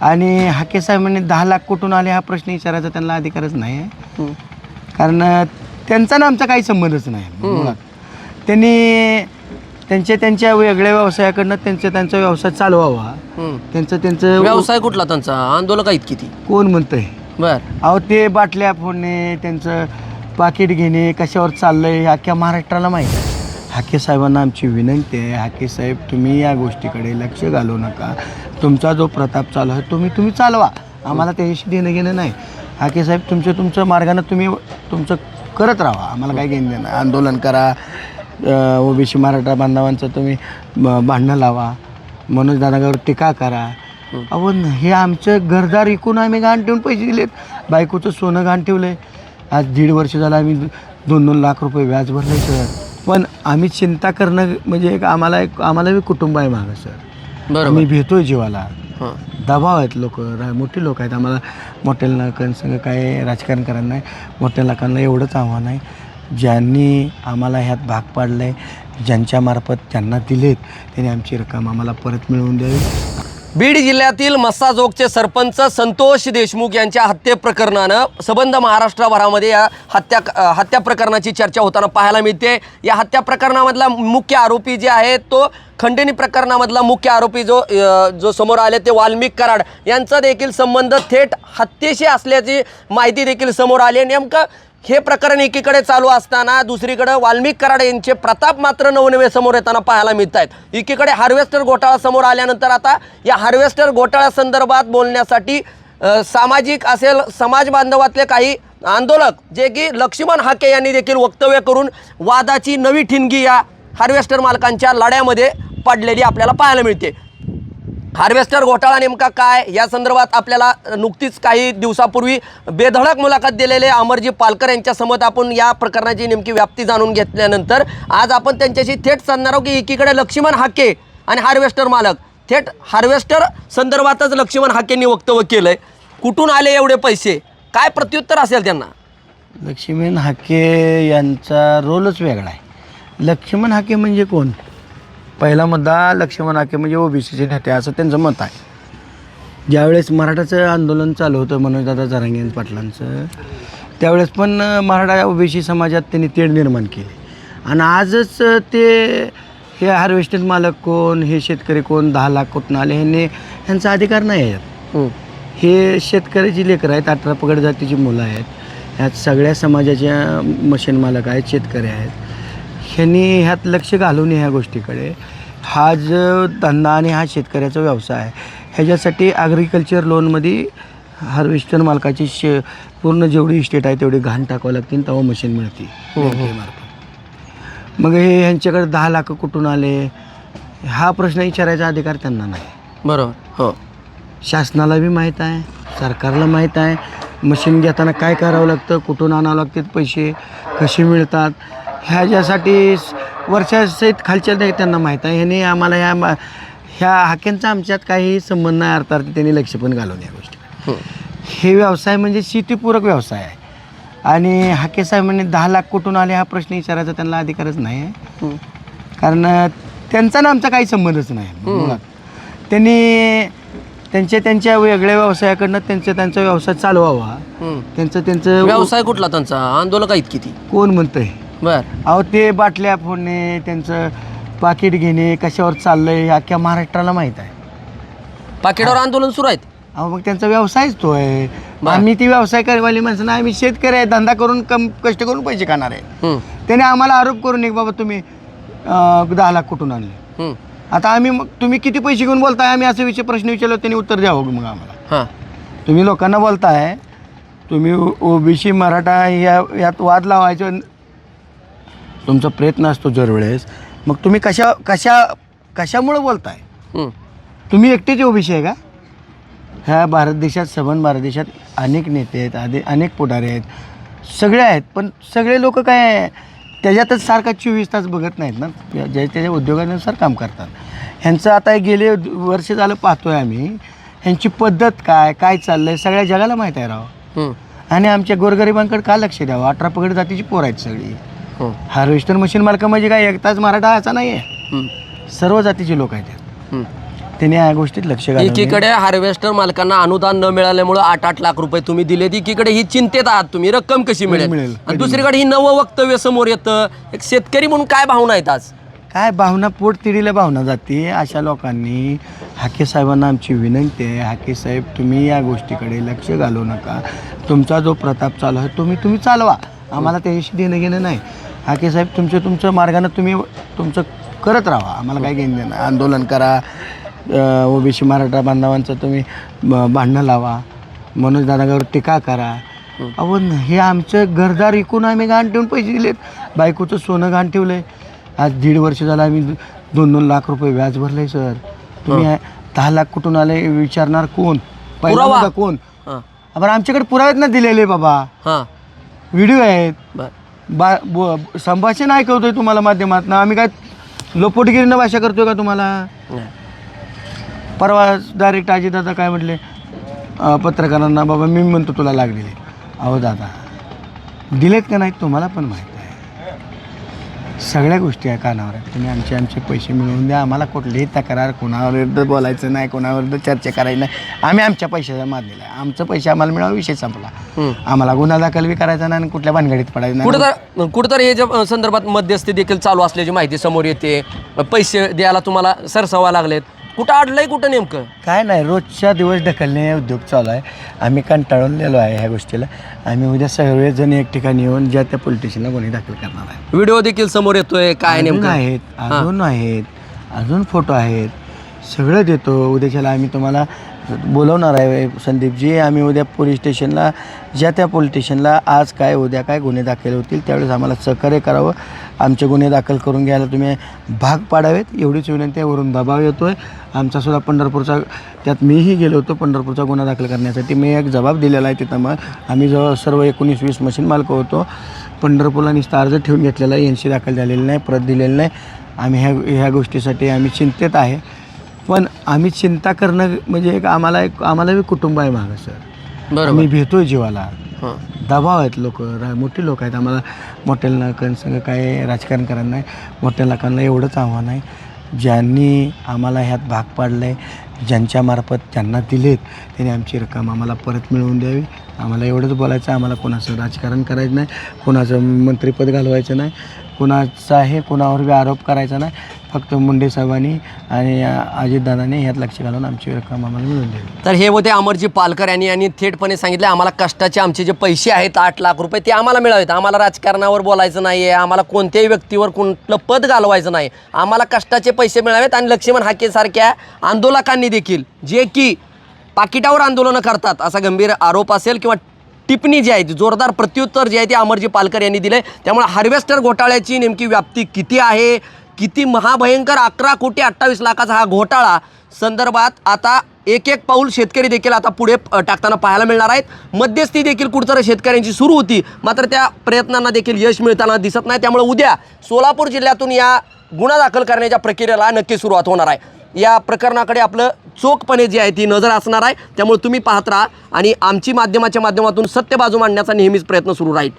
आणि हाके साहेबांनी दहा लाख कुठून आले हा प्रश्न विचारायचा त्यांना अधिकारच नाही आहे. कारण त्यांचा ना आमचा काही संबंधच नाही मुळात. त्यांनी त्यांच्या त्यांच्या वेगळ्या व्यवसायाकडनं त्यांचा त्यांचा व्यवसाय चालवावा. त्यांचं त्यांचं व्यवसाय कुठला त्यांचा? आंदोलक आहेत किती? कोण म्हणतंय? बर. अहो ते बाटल्या फोडणे त्यांचं पाकिट घेणे कशावर चाललंय अख्ख्या महाराष्ट्राला माहीत आहे. हाके साहेबांना आमची विनंती आहे. हाके साहेब तुम्ही या गोष्टीकडे लक्ष घालू नका. तुमचा जो प्रताप चालू आहे तुम्ही तुम्ही चालवा. आम्हाला त्याच्याशी देणं घेणं नाही. हाके साहेब तुमच्या तुमच्या मार्गानं तुम्ही तुमचं करत राहा. आम्हाला काय घेणं देणं आंदोलन करा. ओबीसी मराठा बांधवांचं तुम्ही ब- भांडणं लावा. मनोज दादागावर टीका करा. अहो हे आमचं घरदार इकून आम्ही घाण ठेवून पैसे दिलेत. बायकोचं सोनं घाण आहे आज दीड वर्ष झालं आम्ही दोन दोन लाख रुपये व्याज भरले सर. पण आम्ही चिंता करणं म्हणजे एक आम्हाला एक आम्हाला बी कुटुंब आहे मागं सर. बरोबर. आम्ही भेटतोय जीवाला. हां. दबाव आहेत लोक मोठी लोक आहेत. आम्हाला मोठ्या लोकांसंग काय राजकारण करायला नाही मोठ्या लोकांना एवढंच आव्हान आहे. ज्यांनी आम्हाला ह्यात भाग पाडलं आहे ज्यांच्या मार्फत त्यांना दिलेत त्यांनी आमची रक्कम आम्हाला परत मिळवून द्यावी. बीड जिल्ह्यातील मस्साजोगचे सरपंच संतोष देशमुख यांच्या हत्येप्रकरणानं सबंध महाराष्ट्रभरामध्ये या हत्या हत्या प्रकरणाची चर्चा होताना पाहायला मिळते. या हत्या प्रकरणामधला मुख्य आरोपी जे आहे तो खंडणी प्रकरणामधला मुख्य आरोपी जो जो समोर आले ते वाल्मिक कराड. यांचा देखील संबंध थेट हत्येशी असल्याची माहिती देखील समोर आली. नेमकं हे प्रकरण एकीकडे चालू असताना दुसरीकडे वाल्मिक कराड यांचे प्रताप मात्र नवनवे समोर येताना पाहायला मिळत आहेत एकीकडे हार्वेस्टर घोटाळा समोर आल्यानंतर आता या हार्वेस्टर घोटाळ्यासंदर्भात बोलण्यासाठी सामाजिक असेल समाज बांधवातले काही आंदोलक जे की लक्ष्मण हाके यांनी देखील वक्तव्य करून वादाची नवी ठिणगी या हार्वेस्टर मालकांच्या लढ्यामध्ये पडलेली आपल्याला पाहायला मिळते. हार्वेस्टर घोटाळा नेमका काय? या संदर्भात आपल्याला नुकतीच काही दिवसापूर्वी बेधडक मुलाखत दिलेले अमरजी पालकर यांच्यासमोर आपण या प्रकरणाची नेमकी व्याप्ती जाणून घेतल्यानंतर आज आपण त्यांच्याशी थेट सांगणार आहोत की एकीकडे लक्ष्मण हाके आणि हार्वेस्टर मालक. थेट हार्वेस्टर संदर्भातच लक्ष्मण हाकेंनी वक्तव्य केलं आहे कुठून आले एवढे पैसे? काय प्रत्युत्तर असेल त्यांना? लक्ष्मण हाके यांचा रोलच वेगळा आहे. लक्ष्मण हाके म्हणजे कोण? पहिला मुद्दा लक्ष्मण हाके म्हणजे ओबीसीचे नेते असं त्यांचं मत आहे. ज्यावेळेस मराठाचं आंदोलन चालू होतं मनोजदादा जरांगे पाटलांचं त्यावेळेस पण मराठा ओबीसी समाजात त्यांनी तेढ निर्माण केली. आणि आजच ते हे हार्वेस्टेड मालक कोण हे शेतकरी कोण दहा लाख कुठून आले ह्यांनी ह्यांचा अधिकार नाही आहे यात. हे. शेतकऱ्याची लेकरं आहेत अठरा पगड जातीची मुलं आहेत ह्यात सगळ्या समाजाच्या मशीन मालक आहेत शेतकरी आहेत. ह्यांनी ह्यात लक्ष घालून ह्या गोष्टीकडे. हा जो धंदा आणि हा शेतकऱ्याचा व्यवसाय आहे ह्याच्यासाठी ॲग्रिकल्चर लोनमध्ये हार्वेस्टर मालकाची शे पूर्ण जेवढी इस्टेट आहे तेवढी घाण टाकावं लागते तेव्हा मशीन मिळते बँकेमार्फत मग हे ह्यांच्याकडे दहा लाख कुठून आले? हा प्रश्न विचारायचा अधिकार त्यांना नाही. बरोबर हो. शासनाला बी माहीत आहे सरकारला माहीत आहे. मशीन घेताना काय करावं लागतं कुठून आणावं लागतात पैसे कसे मिळतात ह्याच्यासाठी वर्षासहित खालच्या नाही त्यांना माहीत आहे. ह्याने आम्हाला ह्या ह्या हाक्यांचा आमच्यात काही संबंध नाही अर्थार्थ त्यांनी लक्ष पण घालून या गोष्टी. हं. व्यवसाय म्हणजे शेतीपूरक व्यवसाय आहे. आणि हाके साहेबांनी दहा लाख कुठून आले हा प्रश्न विचारायचा त्यांना अधिकारच नाही आहे. कारण त्यांचा ना आमचा काही संबंधच नाही. त्यांनी त्यांच्या त्यांच्या वेगळ्या व्यवसायाकडनं त्यांचा त्यांचा व्यवसाय चालवावा. हं. त्यांचं त्यांचं व्यवसाय कुठला त्यांचा? आंदोलक आहेत किती? कोण म्हणतंय? बर. अहो ते बाटल्या फोडणे त्यांचं पाकिट घेणे कशावर चाललंय हे अख्ख्या महाराष्ट्राला माहीत आहे. पाकिटावर आंदोलन सुरू आहेत? अहो मग त्यांचा व्यवसायच तो आहे. बरं. आम्ही ती व्यवसाय करवाली माणसं नाही आम्ही शेतकरी आहे धंदा करून कम कष्ट करून पैसे खाणार आहे. त्याने आम्हाला आरोप करून एक बाबा तुम्ही अं, दहा लाख कुठून आणले. आता आम्ही मग तुम्ही किती पैसे घेऊन बोलताय? आम्ही असं विषय प्रश्न विचारलो त्यांनी उत्तर द्यावं मग आम्हाला. हां. तुम्ही लोकांना बोलताय तुम्ही ओबीसी मराठा या यात वाद लावायचं तुमचा प्रयत्न असतो दरवेळेस. मग तुम्ही कशा कशा कशामुळं बोलताय? हं. तुम्ही एकटेच ओबीसी आहे का? ह्या भारत देशात सबंध भारत देशात अनेक नेते आहेत आदे अनेक पुढारी आहेत. सगळे आहेत पण सगळे लोक काय त्याच्यातच सारखा चोवीस तास बघत नाहीत ना? ज्या त्याच्या उद्योगानुसार काम करतात. ह्यांचं आता गेले वर्ष झालं पाहतोय आम्ही. ह्यांची पद्धत काय काय चाललं आहे सगळ्या जगाला माहीत आहे राव. हं. आणि आमच्या गोरगरिबांकडे का लक्ष द्यावं? अठरा पगड जातीची पोर आहेत सगळी. हं. हार्वेस्टर मशीन मालका म्हणजे काय एकटाच मराठा असा नाही आहे. सर्व जातीचे लोक आहेत यात. हं. त्यांनी या गोष्टीत लक्ष एकीकडे हार्वेस्टर मालकांना अनुदान न मिळाल्यामुळे आठ आठ लाख रुपये तुम्ही दिलेत. एकीकडे ही चिंतेत आहात तुम्ही रक्कम कशी मिळेल आणि दुसरीकडे ही नवं वक्तव्य समोर येतं. एक शेतकरी म्हणून काय भावना आहेत आज? काय भावना पोट तिडीला भावना जाते. अशा लोकांनी हाके साहेबांना आमची विनंती आहे. हाके साहेब तुम्ही या गोष्टीकडे लक्ष घालवू नका. तुमचा जो प्रताप चालू आहे तुम्ही तुम्ही चालवा. आम्हाला त्याच्याशी देणं घेणं नाही. हाके साहेब तुमचं तुमचं मार्गानं तुम्ही तुमचं करत राहा. आम्हाला काय घेणं देणं. आंदोलन करा. ओबीसी मराठा बांधवांचं तुम्ही भांडणं लावा. मनोज दादागावर टीका करा. अहो हे आमचं घरदार इकून आम्ही घाण ठेवून पैसे दिलेत. बायकोचं सोनं घाण ठेवलंय. आज दीड वर्ष झालं आम्ही दोन दोन लाख रुपये व्याज भरलंय सर. तुम्ही दहा लाख कुठून आले विचारणार कोण. मुद्दा कोण? आपण आमच्याकडे पुरावेत ना दिलेले बाबा. हां. व्हिडिओ आहेत. बर. बा बो- संभाषण ऐकवतोय तुम्हाला माध्यमातून. आम्ही काय लोपोटगिरीनं भाषा करतोय का तुम्हाला? नाही. परवा डायरेक्ट अजितदादा काय म्हटले अं, पत्रकारांना बाबा मी म्हणतो तुला लागलेले. अहो दादा दिलेत का नाहीत तुम्हाला पण माहीत? सगळ्या गोष्टी आहे कानावर. आहेत तुम्ही आमचे आमचे पैसे मिळवून द्या. आम्हाला कुठलीही तक्रार कोणाविरुद्ध बोलायचं नाही कोणाविरुद्ध चर्चा करायची नाही. आम्ही आमच्या पैशाचा मारलेला आहे. आमचं पैसे आम्हाला मिळावं विषय संपला. आम्हाला गुन्हा दाखल बी करायचा नाही आणि कुठल्या भानगडीत पडायचं नाही. कुठंतर कुठंतर हे ज्या संदर्भात मध्यस्थी देखील चालू असल्याची माहिती समोर येते. पैसे द्यायला तुम्हाला सरसवा लागलेत. कुठं अडलंय कुठं नेमकं? काय नाही रोजच्या दिवस ढकलणे उद्योग चालू आहे. आम्ही कंटाळूनलेलो आहे ह्या गोष्टीला. आम्ही उद्या सर्वजण एक ठिकाणी येऊन ज्या त्या पोलीस स्टेशनला गुन्हे दाखल करणार आहे. व्हिडिओ देखील समोर येतोय काय अजून नेमकं? आहेत अजून आहेत अजून फोटो आहेत. सगळं देतो. उद्याच्याला आम्ही तुम्हाला बोलवणार आहे संदीपजी. आम्ही उद्या पोलीस स्टेशनला ज्या त्या पोलीस स्टेशनला आज काय उद्या काय गुन्हे दाखल होतील त्यावेळेस आम्हाला सहकार्य करावं. आमचे गुन्हे दाखल करून घ्यायला तुम्ही भाग पाडावेत. एवढीच विनंती आहे वरून दबाव येतो आहे आमचासुद्धा पंढरपूरचा त्यात मीही गेलो होतो पंढरपूरचा गुन्हा दाखल करण्यासाठी. मी एक जबाब दिलेला आहे तिथं मग. आम्ही जवळ सर्व एकोणीस वीस मशीन मालक होतो. पंढरपूरला निस्ता अर्ज ठेवून घेतलेला आहे. एन सी दाखल झालेली नाही परत दिलेलं नाही. आम्ही ह्या ह्या गोष्टीसाठी आम्ही चिंतेत आहे. पण आम्ही चिंता करणं म्हणजे एक आम्हाला एक आम्हाला बी कुटुंब आहे मागं सर. बरोबर. आम्ही भेटतोय जीवाला. हां. दबाव आहेत लोक मोठी लोक आहेत. आम्हाला मोठ्या लोकांसंग काय राजकारण करायला नाही मोठ्या लोकांना एवढंच आव्हान आहे. ज्यांनी आम्हाला ह्यात भाग पाडलं आहे ज्यांच्यामार्फत त्यांना दिलेत त्यांनी आमची रक्कम आम्हाला परत मिळवून द्यावी. आम्हाला एवढंच बोलायचं आहे आम्हाला कोणाचं राजकारण करायचं नाही कोणाचं मंत्रिपद घालवायचं नाही कोणाचा हे कोणावर बी आरोप करायचा नाही. फक्त मुंडे साहेबांनी आणि अजितदादांनी ह्यात लक्ष घालून आमची रक्कम आम्हाला मिळून दिली. तर हे होते अमरजी पालकर यांनी यांनी थेटपणे सांगितले आम्हाला कष्टाचे आमचे जे पैसे आहेत आठ लाख रुपये ते आम्हाला मिळावेत. आम्हाला राजकारणावर बोलायचं नाही आहे आम्हाला कोणत्याही व्यक्तीवर कुठलं पद घालवायचं नाही. आम्हाला कष्टाचे पैसे मिळावेत आणि लक्ष्मण हाकेसारख्या आंदोलकांनी देखील जे की पाकिटावर आंदोलनं करतात असा गंभीर आरोप असेल किंवा टिप्पणी जी आहे ती जोरदार प्रत्युत्तर जे आहे ते अमरजी पालकर यांनी दिले त्यामुळे हार्वेस्टर घोटाळ्याची नेमकी व्याप्ती किती आहे? किती महाभयंकर अकरा कोटी अठ्ठावीस लाखाचा हा घोटाळा संदर्भात आता एक एक पाऊल शेतकरी देखील आता पुढे टाकताना पाहायला मिळणार आहेत. मध्यस्थी देखील कुठंतरी शेतकऱ्यांची सुरू होती मात्र त्या प्रयत्नांना देखील यश मिळताना दिसत नाही. त्यामुळे उद्या सोलापूर जिल्ह्यातून या गुन्हा दाखल करण्याच्या प्रक्रियेला नक्की सुरुवात होणार आहे. या प्रकरणाकडे आपलं चोखपणे जी आहे ती नजर असणार आहे. त्यामुळे तुम्ही पाहत राहा आणि आमची माध्यमाच्या माध्यमातून सत्य बाजू मांडण्याचा नेहमीच प्रयत्न सुरू राहील.